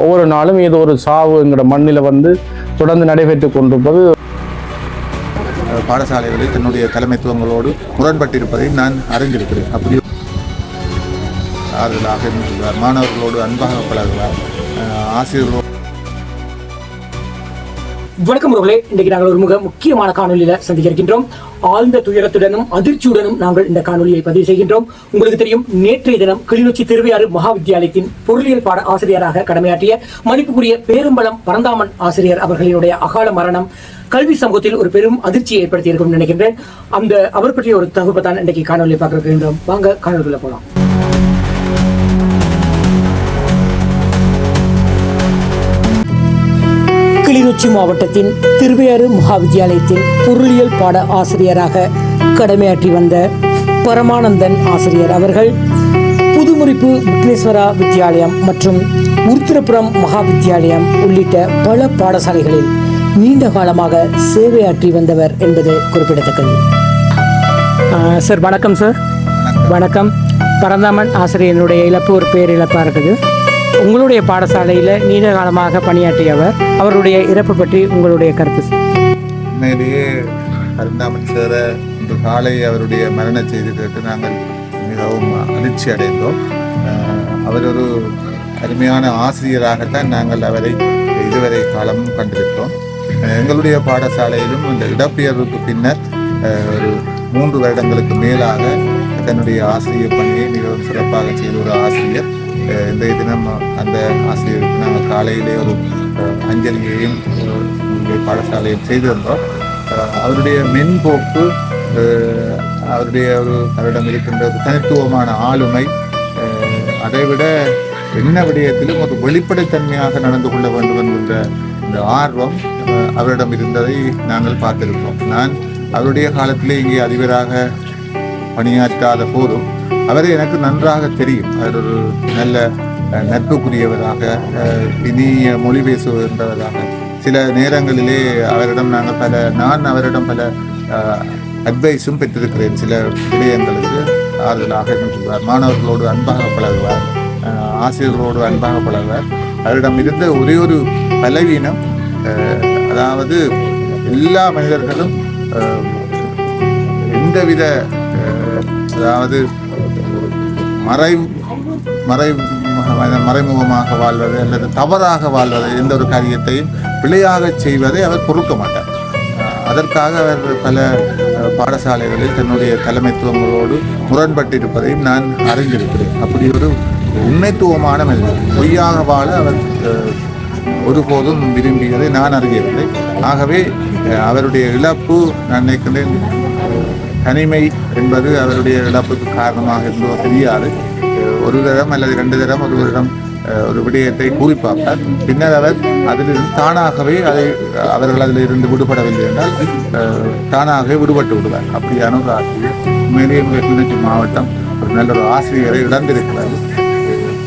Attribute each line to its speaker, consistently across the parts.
Speaker 1: ஒவ்வொரு நாளும் ஏதோ ஒரு சாவு என்கிற மண்ணில் வந்து தொடர்ந்து நடைபெற்று கொண்டிருப்பது
Speaker 2: பாடசாலைகளில் தன்னுடைய தலைமைத்துவங்களோடு முரண்பட்டிருப்பதை நான் அறிந்திருக்கிறேன். அப்படி ஆறுதலாக மாணவர்களோடு அன்பாக பழகுவார். ஆசிரியர்களோடு
Speaker 3: வணக்கம் உறவுகளே. இன்றைக்கு நாங்கள் ஒரு மிக முக்கியமான காணொலியில சந்திக்க இருக்கின்றோம் ஆழ்ந்த துயரத்துடனும் அதிர்ச்சியுடனும் நாங்கள் இந்த காணொலியை பதிவு செய்கின்றோம். உங்களுக்கு தெரியும் நேற்றைய தினம் கிளிநொச்சி திருவையாறு மகா வித்தியாலயத்தின் பொருளியல் பாட ஆசிரியராக கடமையாற்றிய மதிப்புக்குரிய பேரும்பலம் பரந்தாமன் ஆசிரியர் அவர்களினுடைய அகால மரணம் கல்வி சமூகத்தில் ஒரு பெரும் அதிர்ச்சியை ஏற்படுத்தி இருக்கும் நினைக்கின்றேன். அந்த அவர் பற்றிய ஒரு தகவல் தான் இன்றைக்கு காணொலியை பார்க்க இருக்கின்றோம் வாங்க காணொலிக்குள்ள போலாம். கிளிநொச்சி மாவட்டத்தின் திருவையாறு மகாவித்தியாலயத்தின் பொருளியல் பாட ஆசிரியராக கடமையாற்றி வந்த பரமானந்தன் ஆசிரியர் அவர்கள் புதுமுறிப்பு விக்னேஸ்வரா வித்தியாலயம் மற்றும் உருத்திரபுரம் மகா வித்தியாலயம் உள்ளிட்ட பல பாடசாலைகளில் நீண்ட காலமாக சேவையாற்றி வந்தவர் என்பது குறிப்பிடத்தக்கது. சார் வணக்கம் சார். வணக்கம். பரந்தாமன் ஆசிரியனுடைய இழப்பு ஒரு பேரிழப்பாக இருக்குது. உங்களுடைய பாடசாலையில் நீண்ட காலமாக பணியாற்றியவர் அவருடைய இறப்பு பற்றி உங்களுடைய கருத்து
Speaker 2: உண்மையிலேயே அருந்தாமன் சேர இன்று காலை அவருடைய மரண செய்தி கேட்டு நாங்கள் மிகவும் அதிர்ச்சி அடைந்தோம். அவர் ஒரு அருமையான ஆசிரியராகத்தான் நாங்கள் அவரை இதுவரை காலமும் கண்டிருக்கிறோம். எங்களுடைய பாடசாலையிலும் இந்த இடப்பெயர்வுக்கு பின்னர் ஒரு மூன்று வருடங்களுக்கு மேலாக தன்னுடைய ஆசிரியர் பணியை மிகவும் சிறப்பாக செய்த ஒரு ஆசிரியர். இந்த தினம் அந்த ஆசிரியருக்கு நாங்கள் காலையிலே ஒரு அஞ்சலியையும் பாடசாலையும் செய்திருந்தோம் அவருடைய மென்போக்கு அவருடைய ஒரு அவரிடம் இருக்கின்ற ஒரு தனித்துவமான ஆளுமை அதைவிட என்ன விடயத்திலும் ஒரு வெளிப்படைத்தன்மையாக நடந்து கொள்ள வேண்டும் என்கின்ற இந்த ஆர்வம் அவரிடம் இருந்ததை நாங்கள் பார்த்திருக்கிறோம். நான் அவருடைய காலத்திலே இங்கே அதிபராக பணியாற்றாத போதும் அவரை எனக்கு நன்றாக தெரியும். அவர் ஒரு நல்ல நட்புக்குரியவராக இனிய மொழி பேசுகின்றவராக சில நேரங்களிலே அவரிடம் நாங்கள் பல நான் அவரிடம் பல அட்வைஸும் பெற்றிருக்கிறேன். சில விடயங்களுக்கு ஆறுதலாக இருக்கின்றார் மாணவர்களோடு அன்பாக பழகுவார் ஆசிரியர்களோடு அன்பாக பழகுவார். அவரிடம் இருந்த ஒரே ஒரு பலவீனம் அதாவது எல்லா மனிதர்களும் எந்தவித அதாவது மறை மறை மறைமுகமாக வாழ்வது அல்லது தவறாக வாழ்வது எந்த ஒரு காரியத்தையும் பிழையாக செய்வதை அவர் பொறுக்க மாட்டார். அதற்காக அவர் பல பாடசாலைகளில் தன்னுடைய தலைமைத்துவங்களோடு முரண்பட்டிருப்பதையும் நான் அறிந்திருக்கிறேன். அப்படி ஒரு உண்மைத்துவமான மனிதர். பொய்யாக வாழ அவர் ஒருபோதும் விரும்பியதை நான் அறியவில்லை. ஆகவே அவருடைய இழப்பு நான் நினைக்கின்றேன் தனிமை என்பது அவருடைய இழப்புக்கு காரணமாக இருந்தோ தெரியாது. ஒரு தரம் அல்லது இரண்டு தரம் ஒருவரிடம் ஒரு விடயத்தை கூறி பின்னர் அவர் அதிலிருந்து தானாகவே அதை அவர்கள் அதில் இருந்து விடுபடவில்லை என்றால் தானாகவே விடுபட்டு விடுவார். அப்படியான ஒரு ஆசிரியர். உண்மையிலேயே கிளிநொச்சி மாவட்டம் ஒரு நல்ல ஒரு ஆசிரியரை இழந்திருக்கிறார்.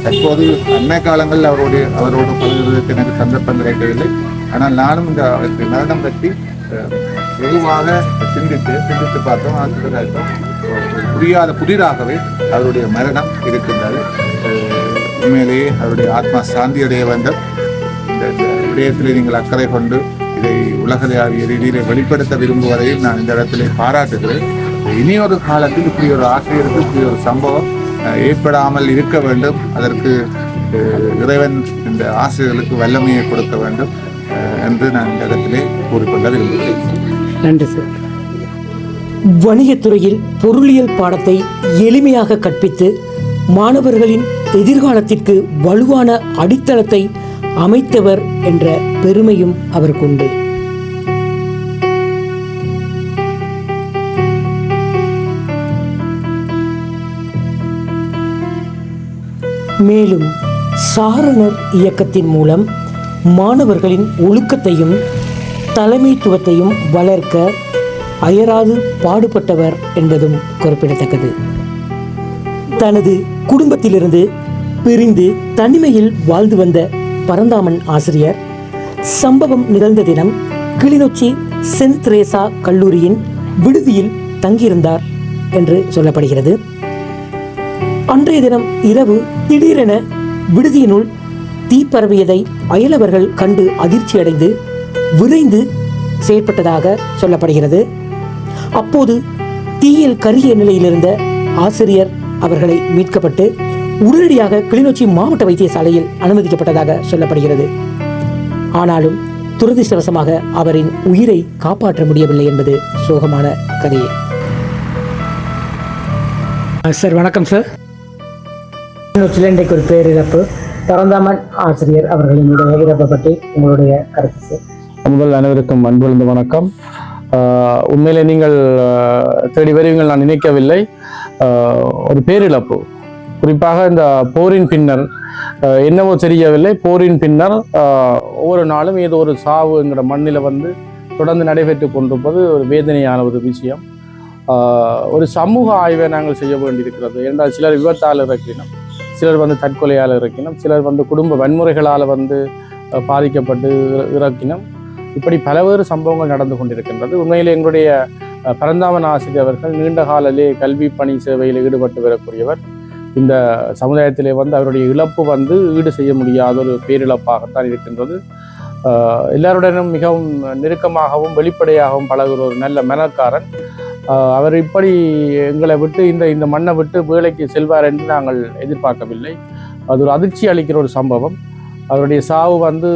Speaker 2: தற்போது அண்மை காலங்களில் அவருடைய அவரோடு பழகுவதற்கு எனக்கு சந்தர்ப்பம் கிடைக்கவில்லை. ஆனால் நானும் இந்த அவருக்கு மரணம் பற்றி வெகுவாக சிந்தித்து சிந்தித்து பார்த்தோம். ஆசிரியர் புரியாத புதிராகவே அவருடைய மரணம் இருக்கின்றது. உண்மையிலேயே அவருடைய ஆத்மா சாந்தி அடைய வேண்டும் இந்த விடயத்தில் நீங்கள் அக்கறை கொண்டு இதை உலகளாவிய ரீதியிலே வெளிப்படுத்த விரும்புவதையும் நான் இந்த இடத்திலே பாராட்டுகிறேன். இனி ஒரு காலத்தில் இப்படி ஒரு ஆசிரியருக்கு இப்படி ஒரு சம்பவம் ஏற்படாமல் இருக்க வேண்டும். அதற்கு இறைவன் இந்த ஆசிரியர்களுக்கு வல்லமையை கொடுக்க வேண்டும் என்று நான் இந்த இடத்திலே கூறிக்கொள்ள விரும்புகிறேன்.
Speaker 3: நன்றி சார். வணிகத்துறையில் பொருளியல் பாடத்தை எளிமையாக கற்பித்து மாணவர்களின் எதிர்காலத்திற்கு வலுவான அடித்தளத்தை அமைத்தவர் என்ற பெருமையும் அவருக்கு உண்டு. மேலும் சாரணர் இயக்கத்தின் மூலம் மாணவர்களின் ஒழுக்கத்தையும் தலைமைத்துவத்தையும் வளர்க்க அயராது பாடுபட்டவர் என்பதும் குறிப்பிடத்தக்கது. தனது குடும்பத்திலிருந்து பிரிந்து தனிமையில் வாழ்ந்து வந்த பரந்தாமன் ஆசிரியர் சம்பவம் நிகழ்ந்த தினம் கிளிநொச்சி சென்ட் திரேசா கல்லூரியின் விடுதியில் தங்கியிருந்தார் என்று சொல்லப்படுகிறது. அன்றைய தினம் இரவு திடீரென விடுதியினுள் தீ பரவியதை அயலவர்கள் கண்டு அதிர்ச்சியடைந்து விரைந்து செயற்பட்டதாக சொல்லப்படுகிறது. அப்போது தீயில் கரிய நிலையில் இருந்த ஆசிரியர் அவர்களை மீட்கப்பட்டு உடனடியாக கிளிநொச்சி மாவட்ட வைத்தியசாலையில் அனுமதிக்கப்பட்டதாக சொல்லப்படுகிறது. ஆனாலும் துரதிர்ஷ்டவசமாக அவரின் உயிரை காப்பாற்ற முடியவில்லை என்பது சோகமான கதையே. சார் வணக்கம் சார். கிளிநொச்சியில் இன்றைக்கு ஒரு பேரிழப்பு. பரந்தாமன் ஆசிரியர் அவர்களினுடைய இறப்பை பற்றி உங்களுடைய கருத்து சார்?
Speaker 1: முதல் அனைவருக்கும் அன்புழுந்த வணக்கம். உண்மையிலே நீங்கள் தேடி வருவீங்கள் நான் நினைக்கவில்லை. ஒரு பேரிழப்பு. குறிப்பாக இந்த போரின் பின்னர் என்னவோ தெரியவில்லை. போரின் பின்னர் ஒவ்வொரு நாளும் ஏதோ ஒரு சாவு என்கிற மண்ணில் வந்து தொடர்ந்து நடைபெற்று கொண்டிருப்பது ஒரு வேதனையான ஒரு விஷயம். ஒரு சமூக ஆய்வை நாங்கள் செய்ய வேண்டியிருக்கிறது. என்றால் சிலர் விபத்தால் இறக்கினோம் சிலர் வந்து தற்கொலையால் இறக்கினோம் சிலர் வந்து குடும்ப வன்முறைகளால் வந்து பாதிக்கப்பட்டு இறக்கினோம் இப்படி பலவேறு சம்பவங்கள் நடந்து கொண்டிருக்கின்றது. உண்மையில் எங்களுடைய பரந்தாமன் ஆசிரியர் அவர்கள் நீண்ட காலிலே கல்வி பணி சேவையில் ஈடுபட்டு வரக்கூடியவர். இந்த சமுதாயத்திலே வந்து அவருடைய இழப்பு வந்து ஈடு செய்ய முடியாத ஒரு பேரிழப்பாகத்தான் இருக்கின்றது. எல்லாருடனும் மிகவும் நெருக்கமாகவும் வெளிப்படையாகவும் பழகுற ஒரு நல்ல மனக்காரன் அவர் இப்படி எங்களை விட்டு இந்த இந்த மண்ணை விட்டு வேலைக்கு செல்வார் என்று நாங்கள் எதிர்பார்க்கவில்லை. அது ஒரு அதிர்ச்சி அளிக்கிற ஒரு சம்பவம். அவருடைய சாவு வந்து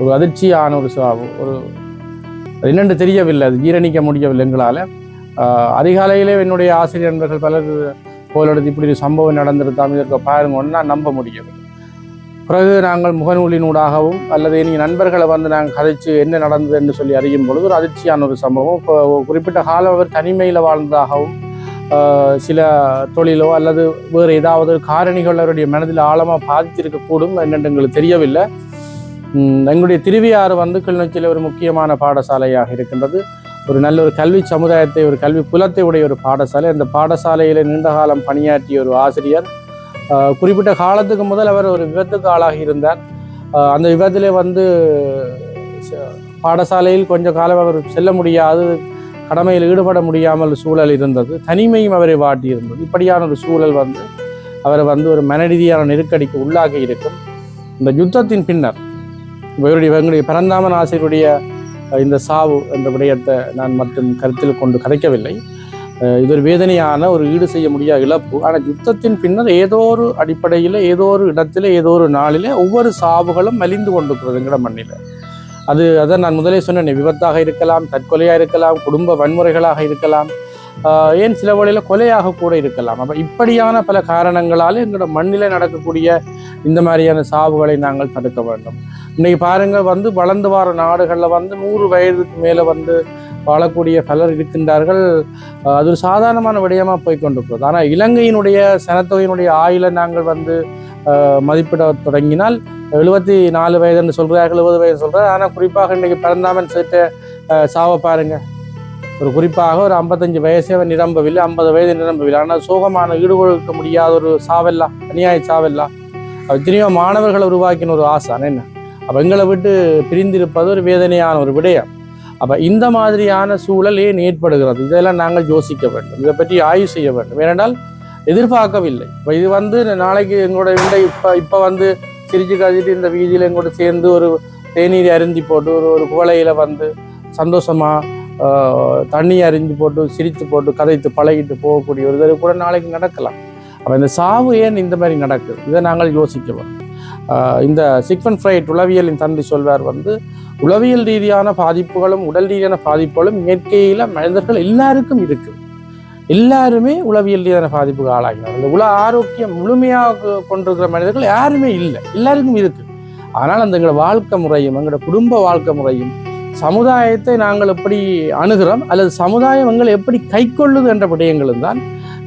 Speaker 1: ஒரு அதிர்ச்சியான ஒரு ஒரு என்னென்று தெரியவில்லை அது ஜீரணிக்க முடியவில்லை எங்களால். அதிகாலையிலே என்னுடைய ஆசிரியர் நண்பர்கள் பலர் கோயிலெடுத்து இப்படி ஒரு சம்பவம் நடந்திருந்தாம் இதற்கு பாருங்கன்னு நான் நம்ப முடியவில்லை. பிறகு நாங்கள் முகநூலினூடாகவும் அல்லது நீங்கள் நண்பர்களை வந்து நாங்கள் கதைச்சு என்ன நடந்தது என்று சொல்லி அறியும் பொழுது ஒரு அதிர்ச்சியான ஒரு சம்பவம். இப்போ குறிப்பிட்ட காலம் அவர் தனிமையில் வாழ்ந்ததாகவும் சில தொழிலோ அல்லது வேறு ஏதாவது காரணிகள் அவருடைய மனதில் ஆழமாக பாதித்திருக்கக்கூடும் என்னென்று எங்களுக்கு தெரியவில்லை. எங்களுடைய திருவியாறு வந்து கிளிநொச்சியில் ஒரு முக்கியமான பாடசாலையாக இருக்கின்றது. ஒரு நல்ல ஒரு கல்வி சமுதாயத்தை ஒரு கல்வி புலத்தை உடைய ஒரு பாடசாலை. அந்த பாடசாலையில் நீண்ட காலம் பணியாற்றிய ஒரு ஆசிரியர் குறிப்பிட்ட காலத்துக்கு முதல் அவர் ஒரு விபத்துக்கு ஆளாகி இருந்தார். அந்த விபத்தில் வந்து பாடசாலையில் கொஞ்ச காலம் அவர் செல்ல முடியாது கடமையில் ஈடுபட முடியாமல் சூழல் இருந்தது. தனிமையும் அவரை வாட்டி இருந்தது. இப்படியான ஒரு சூழல் வந்து அவரை வந்து ஒரு மனரீதியான நெருக்கடிக்கு உள்ளாகி இருக்கும். இந்த யுத்தத்தின் பின்னர் இவருடைய இவங்களுடைய பரந்தாமன் ஆசிரியருடைய இந்த சாவு என்ற விடயத்தை நான் மட்டும் கருத்தில் கொண்டு கதைக்கவில்லை. இது ஒரு வேதனையான ஒரு ஈடு செய்ய முடியாத இழப்பு. ஆனால் யுத்தத்தின் பின்னர் ஏதோ ஒரு அடிப்படையில் ஏதோ ஒரு இடத்துல ஏதோ ஒரு நாளில் ஒவ்வொரு சாவுகளும் மலிந்து கொண்டிருக்கிறது எங்கட மண்ணில். அது அதை நான் முதலே சொன்னேன் விபத்தாக இருக்கலாம் தற்கொலையாக இருக்கலாம் குடும்ப வன்முறைகளாக இருக்கலாம் ஏன் சில வழியில் கொலையாக கூட இருக்கலாம். அப்போ இப்படியான பல காரணங்களால் எங்களோட மண்ணில் நடக்கக்கூடிய இந்த மாதிரியான சாவுகளை நாங்கள் தடுக்க வேண்டும். இன்னைக்கு பாருங்க வந்து வளர்ந்து வர நாடுகளில் வந்து நூறு வயதுக்கு மேலே வந்து வாழக்கூடிய பலர் இருக்கின்றார்கள். அது ஒரு சாதாரணமான விடயமாக போய் கொண்டிருக்கிறது ஆனால் இலங்கையினுடைய சனத்தொகையினுடைய ஆயுளை நாங்கள் வந்து மதிப்பிட தொடங்கினால் எழுபத்தி நாலு வயதுன்னு சொல்கிறார்கள் எழுபது வயது சொல்கிறார் ஆனால் குறிப்பாக இன்றைக்கி பிறந்தாமன் சேர்த்த சாவை பாருங்க. ஒரு குறிப்பாக ஒரு ஐம்பத்தஞ்சு வயசே அவன் நிரம்பவில்லை ஐம்பது வயது நிரம்பவில்லை. ஆனால் சோகமான ஈடுகொடுக்க முடியாத ஒரு சாவெல்லாம் அநியாய சாவெல்லா எத்தனையோ மாணவர்களை உருவாக்கின ஒரு ஆசை என்ன? அப்போ எங்களை விட்டு பிரிந்திருப்பது ஒரு வேதனையான ஒரு விடயம். அப்போ இந்த மாதிரியான சூழல் ஏன் ஏற்படுகிறது. இதெல்லாம் நாங்கள் யோசிக்க வேண்டும். இதை பற்றி ஆய்வு செய்ய வேண்டும். ஏனென்றால் எதிர்பார்க்கவில்லை. இப்போ இது வந்து நாளைக்கு எங்களோட இந்த இப்போ இப்போ வந்து சிரிச்சு கதிட்டு இந்த வீதியில் எங்கூட சேர்ந்து ஒரு தேநீர் அருந்தி போட்டு ஒரு ஒரு குவளையில் வந்து சந்தோஷமாக தண்ணி அரிஞ்சு போட்டு சிரித்து போட்டு கதைத்து பழகிட்டு போகக்கூடிய ஒரு இது கூட நாளைக்கு நடக்கலாம். அப்போ இந்த சாவு ஏன் இந்த மாதிரி நடக்குது? இதை நாங்கள் யோசிக்கிறோம் இந்த சிக்வன் ஃப்ரைட் உளவியலின் தந்தை சொல்வார் வந்து உளவியல் ரீதியான பாதிப்புகளும் உடல் ரீதியான பாதிப்புகளும் இயற்கையில் மனிதர்கள் எல்லாருக்கும் இருக்குது எல்லாருமே உளவியல் ரீதியான பாதிப்புக்கு ஆளாகினார். அந்த உல ஆரோக்கியம் முழுமையாக கொண்டிருக்கிற மனிதர்கள் யாருமே இல்லை. எல்லாருக்கும் இருக்கு. ஆனால் அந்த எங்களோட வாழ்க்கை முறையும் எங்களோட குடும்ப வாழ்க்கை முறையும் சமுதாயத்தை நாங்கள் எப்படி அணுகிறோம் அல்லது சமுதாயம் எங்களை எப்படி கைக்கொள்ளுது என்ற விடயங்களும் தான்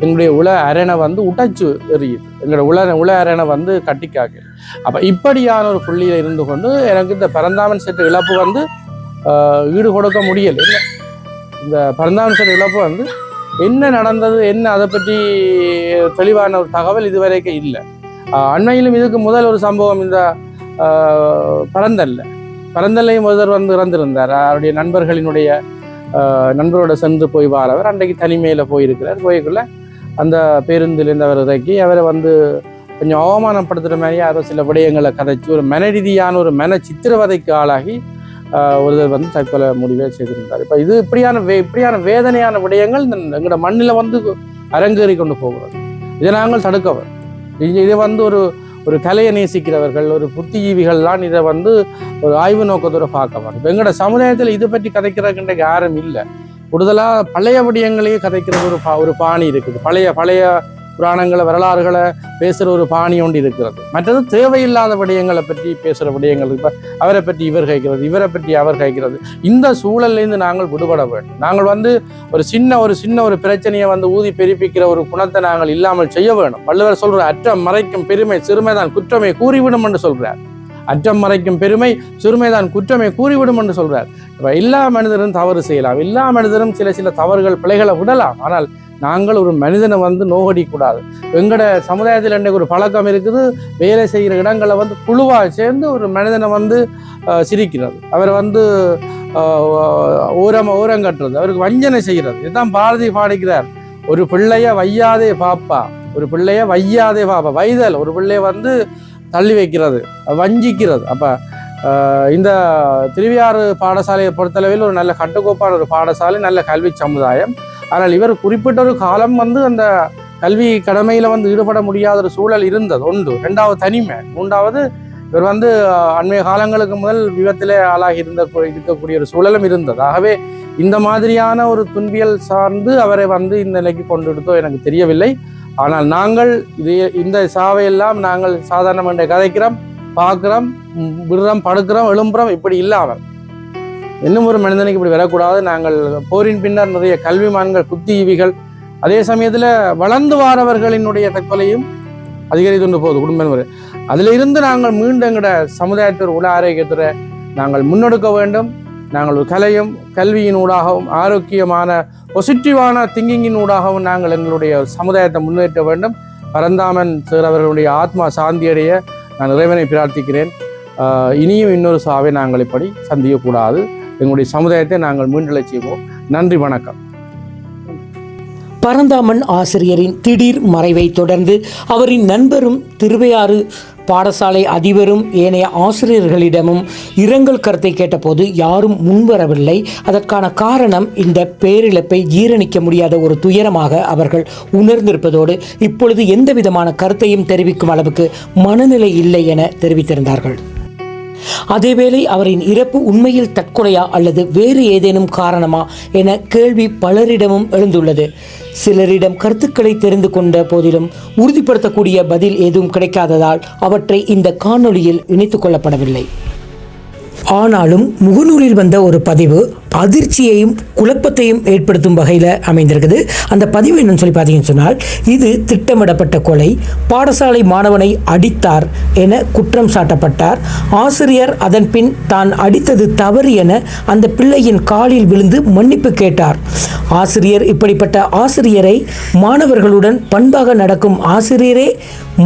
Speaker 1: எங்களுடைய உல அரணை வந்து உடைச்சு எறியுது. எங்களோட உல உல அரணை வந்து கட்டிக்காக்குது அப்போ இப்படியான ஒரு புள்ளியில் இருந்து கொண்டு எனக்கு இந்த பரந்தாமன் செட்டு இழப்பு வந்து ஆஹ், ஈடு கொடுக்க முடியல. இல்லை. இந்த பரந்தாமன் செட்டு இழப்பு வந்து என்ன நடந்தது என்ன அதை பற்றி தெளிவான ஒரு தகவல் இதுவரைக்கும் இல்லை. அண்மையிலும் இதுக்கு முதல் ஒரு சம்பவம் இந்த ஆஹ், பரந்தல்ல. பரந்தல்லையும் முதல் வந்து இறந்திருந்தார். அவருடைய நண்பர்களினுடைய நண்பரோட சென்று போய் வாரவர். அன்றைக்கு தனிமையில் போயிருக்கிறார். போய்க்குள்ள அந்த பேருந்திலிருந்து அவர் இறக்கி அவரை வந்து கொஞ்சம் அவமானப்படுத்துகிற மாதிரி யாரோ சில விடயங்களை கதைச்சு ஒரு மனரீதியான ஒரு மன சித்திரவதைக்கு ஆளாகி ஒருவர் வந்து தற்கொலை முடிவே செய்திருந்தார். இப்போ இது இப்படியான வே இப்படியான வேதனையான விடயங்கள் இந்த எங்களோட மண்ணில் வந்து அரங்கேறி கொண்டு போகிறது. இதை நாங்கள் தடுக்கவர். இதை வந்து ஒரு ஒரு கலையை நேசிக்கிறவர்கள் ஒரு புத்திஜீவிகள்லாம் இதை வந்து ஒரு ஆய்வு நோக்கத்தோடு பார்க்கவர். இப்போ எங்களோட சமுதாயத்தில் இதை பற்றி கதைக்கிறதுக்கு யாரும் இல்லை. கூடுதலாக பழைய விடயங்களையே கதைக்கிற ஒரு பா ஒரு பாணி இருக்குது. பழைய பழைய புராணங்களை வரலாறுகளை பேசுகிற ஒரு பாணி ஒன்று இருக்கிறது. மற்றது தேவையில்லாத விடயங்களை பற்றி பேசுகிற விடயங்கள் இப்போ அவரை பற்றி இவர் கைக்கிறது இவரை பற்றி அவர் கைக்கிறது இந்த சூழல்லேருந்து நாங்கள் விடுபட வேண்டும். நாங்கள் வந்து ஒரு சின்ன ஒரு சின்ன ஒரு பிரச்சனையை வந்து ஊதி பெருப்பிக்கிற ஒரு குணத்தை நாங்கள் இல்லாமல் செய்ய வேணும் வள்ளுவர் சொல்கிற அற்றம் மறைக்கும் பெருமை சிறுமைதான் குற்றமை கூறிவிடும் என்று சொல்கிறார் அற்றம் மறைக்கும் பெருமை சிறுமைதான் குற்றமே கூறிவிடும் என்று சொல்றார். எல்லா மனிதரும் தவறு செய்யலாம். எல்லா மனிதரும் சில சில தவறுகள் பிழைகளை விடலாம். ஆனால் நாங்கள் ஒரு மனிதனை வந்து நோகடிக்கூடாது எங்களோட சமுதாயத்தில் இன்றைக்கு ஒரு பழக்கம் இருக்குது. வேலை செய்கிற இடங்களை வந்து குழுவாக சேர்ந்து ஒரு மனிதனை வந்து சிரிக்கிறது. அவரை வந்து ஓரம் ஓரம் கட்டுறது. அவருக்கு வஞ்சனை செய்கிறது. இதுதான் பாரதி பாடிக்கிறார். ஒரு பிள்ளைய வையாதே பாப்பா. ஒரு பிள்ளைய வையாதே பாப்பா. வைதல் ஒரு பிள்ளைய வந்து தள்ளி வைக்கிறது வஞ்சிக்கிறது. அப்போ இந்த திருவியாறு பாடசாலையை பொறுத்தளவில் ஒரு நல்ல கட்டுக்கோப்பான ஒரு பாடசாலை நல்ல கல்வி சமுதாயம். ஆனால் இவர் குறிப்பிட்ட ஒரு காலம் வந்து அந்த கல்வி கடமையில வந்து ஈடுபட முடியாத ஒரு சூழல் இருந்தது. ஒன்று. ரெண்டாவது தனிமை. மூன்றாவது இவர் வந்து அண்மைய காலங்களுக்கு முதல் விபத்திலே ஆளாகி இருந்த இருக்கக்கூடிய ஒரு சூழலும் இருந்தது. ஆகவே இந்த மாதிரியான ஒரு துன்பியல் சார்ந்து அவரை வந்து இந்த நிலைக்கு கொண்டு எடுத்தோ எனக்கு தெரியவில்லை. ஆனால் நாங்கள் இது இந்த சாவையெல்லாம் நாங்கள் சாதாரண கதைக்கிறோம் பார்க்குறோம் விடுறோம் படுக்கிறோம் எழும்புறோம் இப்படி இல்லாமல். இன்னும் ஒரு மனிதனுக்கு இப்படி வரக்கூடாது. நாங்கள் போரின் பின்னர் நிறைய கல்விமான்கள் புத்திஜீவிகள் அதே சமயத்தில் வளர்ந்து வாரவர்களினுடைய தற்கொலையும் அதிகரித்து கொண்டு போகுது குடும்ப அதில் இருந்து நாங்கள் மீண்டும் எங்களோட சமுதாயத்தில் உள்ள ஆரோக்கியத்துறை நாங்கள் முன்னெடுக்க வேண்டும். நாங்கள் ஒரு கலையும் கல்வியின் ஊடாகவும் ஆரோக்கியமான பொசிட்டிவான திங்கிங்கின் ஊடாகவும் நாங்கள் எங்களுடைய சமுதாயத்தை முன்னேற்ற வேண்டும். பரந்தாமன் சார் அவர்களுடைய ஆத்மா சாந்தியடைய நான் இறைவனை பிரார்த்திக்கிறேன். இனியும் இன்னொரு சாவை நாங்கள் இப்படி சந்திக்கக்கூடாது. எங்களுடைய சமுதாயத்தை நாங்கள் மீண்டலை செய்வோம். நன்றி வணக்கம்.
Speaker 3: பரந்தாமன் ஆசிரியரின் திடீர் மறைவை தொடர்ந்து அவரின் நண்பரும் திருவையாறு பாடசாலை அதிபரும் ஏனைய ஆசிரியர்களிடமும் இரங்கல் கருத்தை கேட்டபோது யாரும் முன்வரவில்லை. அதற்கான காரணம் இந்த பேரிழப்பை ஜீரணிக்க முடியாத ஒரு துயரமாக அவர்கள் உணர்ந்திருப்பதோடு இப்பொழுது எந்த விதமான கருத்தையும் தெரிவிக்கும் அளவுக்கு மனநிலை இல்லை என தெரிவித்திருந்தார்கள். அதேவேளை அவரின் இறப்பு உண்மையில் தற்கொலையா அல்லது வேறு ஏதேனும் காரணமா என கேள்வி பலரிடமும் எழுந்துள்ளது. சிலரிடம் கருத்துக்களை தெரிந்து கொண்ட போதிலும் உறுதிப்படுத்தக்கூடிய பதில் எதுவும் கிடைக்காததால் அவற்றை இந்த காணொளியில் இணைத்துக் கொள்ளப்படவில்லை. ஆனாலும் முகநூலில் வந்த ஒரு பதிவு அதிர்ச்சியையும் குழப்பத்தையும் ஏற்படுத்தும் வகையில் அமைந்திருக்குது. அந்த பதிவு என்னன்னு சொல்லி பார்த்தீங்கன்னு சொன்னால் இது திட்டமிடப்பட்ட கொலை பாடசாலை மாணவனை அடித்தார் என குற்றம் சாட்டப்பட்டார். ஆசிரியர் அதன் பின் தான் அடித்தது தவறு என அந்த பிள்ளையின் காலில் விழுந்து மன்னிப்பு கேட்டார். ஆசிரியர் இப்படிப்பட்ட ஆசிரியரை மாணவர்களுடன் பண்பாக நடக்கும் ஆசிரியரே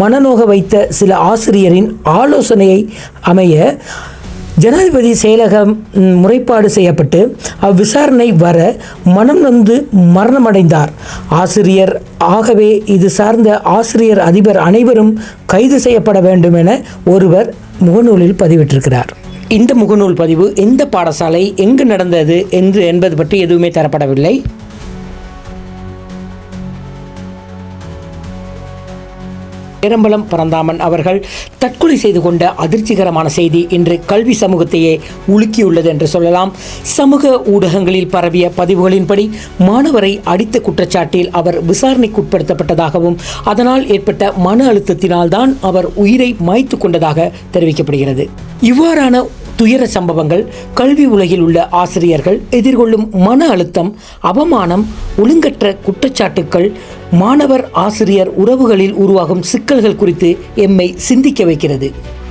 Speaker 3: மனநோக வைத்த சில ஆசிரியரின் ஆலோசனையை அமைய ஜனாதிபதி செயலகம் முறைப்பாடு செய்யப்பட்டு அவ்விசாரணை வர மனம் நொந்து மரணமடைந்தார். ஆசிரியர் ஆகவே இது சார்ந்த ஆசிரியர் அதிபர் அனைவரும் கைது செய்யப்பட வேண்டும் என ஒருவர் முகநூலில் பதிவிட்டிருக்கிறார். இந்த முகநூல் பதிவு எந்த பாடசாலை எங்கு நடந்தது என்று என்பது பற்றி எதுவுமே தரப்படவில்லை. பேரம்பலம் பரந்தாமன் அவர்கள் தற்கொலை செய்து கொண்ட அதிர்ச்சிகரமான செய்தி இன்று கல்வி சமூகத்தையே உலுக்கியுள்ளது என்று சொல்லலாம். சமூக ஊடகங்களில் பரவிய பதிவுகளின்படி மாணவரை அடித்த குற்றச்சாட்டில் அவர் விசாரணைக்குட்படுத்தப்பட்டதாகவும் அதனால் ஏற்பட்ட மன அழுத்தத்தினால்தான் அவர் உயிரை மாய்த்து கொண்டதாக தெரிவிக்கப்படுகிறது. இவ்வாறான துயர சம்பவங்கள் கல்வி உலகில் உள்ள ஆசிரியர்கள் எதிர்கொள்ளும் மன அழுத்தம் அவமானம் ஒழுங்கற்ற குற்றச்சாட்டுக்கள் மாணவர் ஆசிரியர் உறவுகளில் உருவாகும் சிக்கல்கள் குறித்து எம்மை சிந்திக்க வைக்கிறது.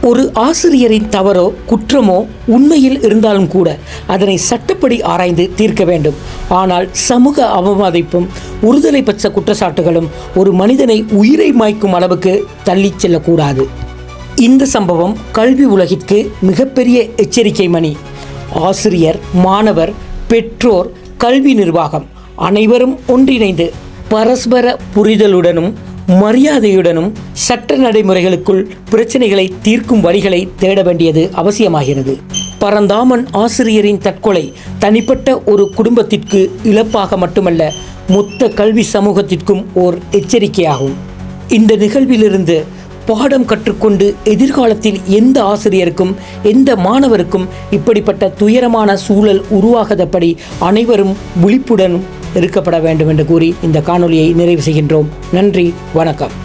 Speaker 3: ஒரு ஆசிரியரின் தவறோ குற்றமோ உண்மையில் இருந்தாலும் கூட அதனை சட்டப்படி ஆராய்ந்து தீர்க்க வேண்டும். ஆனால் சமூக அவமதிப்பும் ஒருதலை பட்ச குற்றச்சாட்டுகளும் ஒரு மனிதனை உயிரை மாய்க்கும் அளவுக்கு தள்ளிச் செல்லக்கூடாது. இந்த சம்பவம் கல்வி உலகிற்கு மிகப்பெரிய எச்சரிக்கை மணி. ஆசிரியர் மாணவர் பெற்றோர் கல்வி நிர்வாகம் அனைவரும் ஒன்றிணைந்து பரஸ்பர புரிதலுடனும் மரியாதையுடனும் சட்ட நடைமுறைகளுக்குள் பிரச்சனைகளை தீர்க்கும் வழிகளை தேட வேண்டியது அவசியமாகிறது. பரந்தாமன் ஆசிரியரின் தற்கொலை தனிப்பட்ட ஒரு குடும்பத்திற்கு இழப்பாக மட்டுமல்ல மொத்த கல்வி சமூகத்திற்கும் ஓர் எச்சரிக்கையாகும். இந்த நிகழ்விலிருந்து பாடம் கற்றுக்கொண்டு எதிர்காலத்தில் எந்த ஆசிரியருக்கும் எந்த மாணவருக்கும் இப்படிப்பட்ட துயரமான சூழல் உருவாகாதபடி அனைவரும் விழிப்புடன் இருக்கப்பட வேண்டும் என்று கூறி இந்த காணொலியை நிறைவு செய்கின்றோம். நன்றி வணக்கம்.